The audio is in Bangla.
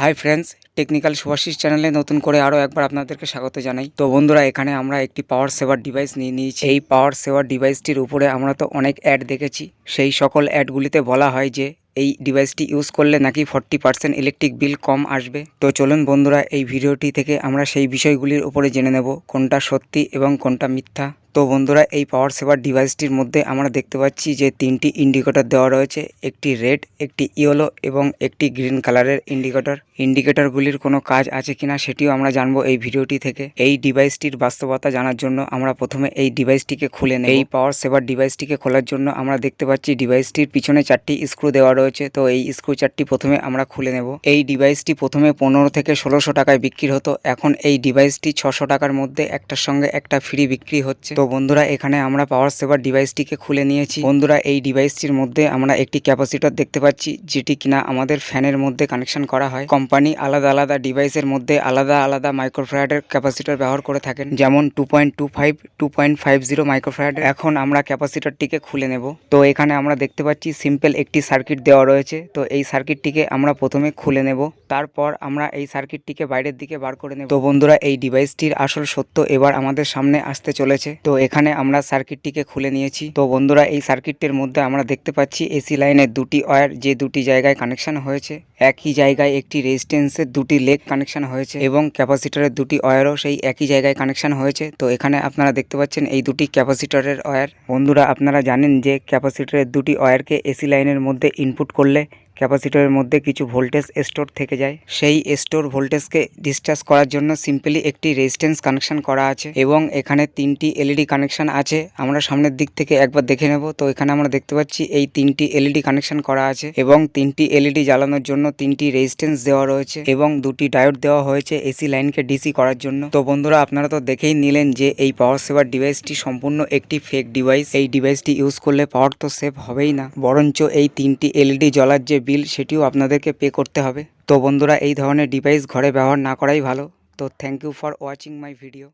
হাই ফ্রেন্ডস, টেকনিক্যাল সুভাষিস চ্যানেলে নতুন করে আরও একবার আপনাদেরকে স্বাগত জানাই। তো বন্ধুরা, এখানে আমরা একটি পাওয়ার সেভার ডিভাইস নিয়ে নিয়েছি। এই পাওয়ার সেভার ডিভাইসটির উপরে আমরা তো অনেক অ্যাড দেখেছি। সেই সকল অ্যাডগুলিতে বলা হয় যে, এই ডিভাইসটি ইউজ করলে নাকি ফর্টি পার্সেন্ট ইলেকট্রিক বিল কম আসবে। তো চলুন বন্ধুরা, এই ভিডিওটি থেকে আমরা সেই বিষয়গুলির উপরে জেনে নেব, কোনটা সত্যি এবং কোনটা মিথ্যা। তো বন্ধুরা, এই পাওয়ার সেভার ডিভাইসটির মধ্যে আমরা দেখতে পাচ্ছি যে, তিনটি ইন্ডিকেটর দেওয়া রয়েছে। একটি রেড, একটি ইয়েলো এবং একটি গ্রিন কালারের ইন্ডিকেটর। ইন্ডিকেটরগুলির কোনো কাজ আছে কিনা সেটিও আমরা জানব এই ভিডিওটি থেকে। এই ডিভাইসটির বাস্তবতা জানার জন্য আমরা প্রথমে এই ডিভাইসটিকে খুলে নেই এই পাওয়ার সেভার ডিভাইসটিকে খোলার জন্য আমরা দেখতে পাচ্ছি ডিভাইসটির পিছনে চারটি স্ক্রু দেওয়া রয়েছে, তো এই স্ক্রু চারটি প্রথমে আমরা খুলে নেব। এই ডিভাইসটি প্রথমে পনেরো থেকে ষোলোশো টাকায় বিক্রি হতো, এখন এই ডিভাইসটি ছশো টাকার মধ্যে একটার সঙ্গে একটা ফ্রি বিক্রি হচ্ছে। তো বন্ধুরা, এখানে আমরা পাওয়ার সেভার ডিভাইসটিকে খুলে নিয়েছি। বন্ধুরা, এই ডিভাইসটির মধ্যে আমরা একটি ক্যাপাসিটর দেখতে পাচ্ছি, যেটি কিনা আমাদের ফ্যানের মধ্যে কানেকশন করা হয়। কোম্পানি আলাদা আলাদা ডিভাইসের মধ্যে আলাদা আলাদা মাইক্রোফ্রায়াডের ক্যাপাসিটর ব্যবহার করে থাকেন, যেমন two point two five, two point five zero microfarad এখন আমরা ক্যাপাসিটরটিকে খুলে নেব। তো এখানে আমরা দেখতে পাচ্ছি সিম্পল একটি সার্কিট দেওয়া রয়েছে। তো এই সার্কিটটিকে আমরা প্রথমে খুলে নেব। তারপর আমরা এই সার্কিটটিকে বাইরের দিকে বার করে নেব। তো বন্ধুরা, এই ডিভাইসটির আসল সত্য এবার আমাদের সামনে আসতে চলেছে। তো এখানে আমরা সার্কিটটিকে খুলে নিয়েছি। তো বন্ধুরা, এই সার্কিটটির মধ্যে আমরা দেখতে পাচ্ছি এসি লাইনের দুটি ওয়্যার। যে দুটি জায়গায় কানেকশন হয়েছে, একই জায়গায় একটি রেজিস্ট্যান্সের দুটি লেগ কানেকশন হয়েছে এবং ক্যাপাসিটরের দুটি ওয়ারও সেই একই জায়গায় কানেকশন হয়েছে। তো এখানে আপনারা দেখতে পাচ্ছেন এই দুটি ক্যাপাসিটরের ওয়ার। বন্ধুরা, আপনারা জানেন যে ক্যাপাসিটরের দুটি ওয়ারকে এসি লাইনের মধ্যে ইনপুট করলে ক্যাপাসিটরের মধ্যে কিছু ভোল্টেজ স্টোর থেকে যায়। সেই স্টোর ভোল্টেজকে ডিসচার্জ করার জন্য সিম্পলি একটি রেজিস্ট্যান্স কানেকশন করা আছে এবং এখানে তিনটি এলইডি কানেকশন আছে। আমরা সামনের দিক থেকে একবার দেখে নেব। তো এখানে আমরা দেখতে পাচ্ছি এই তিনটি এলইডি কানেকশন করা আছে এবং তিনটি এলইডি জ্বালানোর জন্য তিনটি রেজিস্ট্যান্স দেওয়া রয়েছে এবং দুটি ডায়োড দেওয়া হয়েছে এসি লাইনকে ডিসি করার জন্য। তো বন্ধুরা, আপনারা তো দেখেই নিলেন যে এই পাওয়ার সেভার ডিভাইসটি সম্পূর্ণ একটি ফেক ডিভাইস এই ডিভাইসটি ইউজ করলে পাওয়ার তো সেভ হবেই না। বরঞ্চ এই তিনটি এলইডি জ্বলার যে বিল সেটিও আপনাদেরকে পে করতে হবে। তো বন্ধুরা, এই ধরনের ডিভাইস ঘরে ব্যবহার না করাই ভালো। তো thank you for watching my video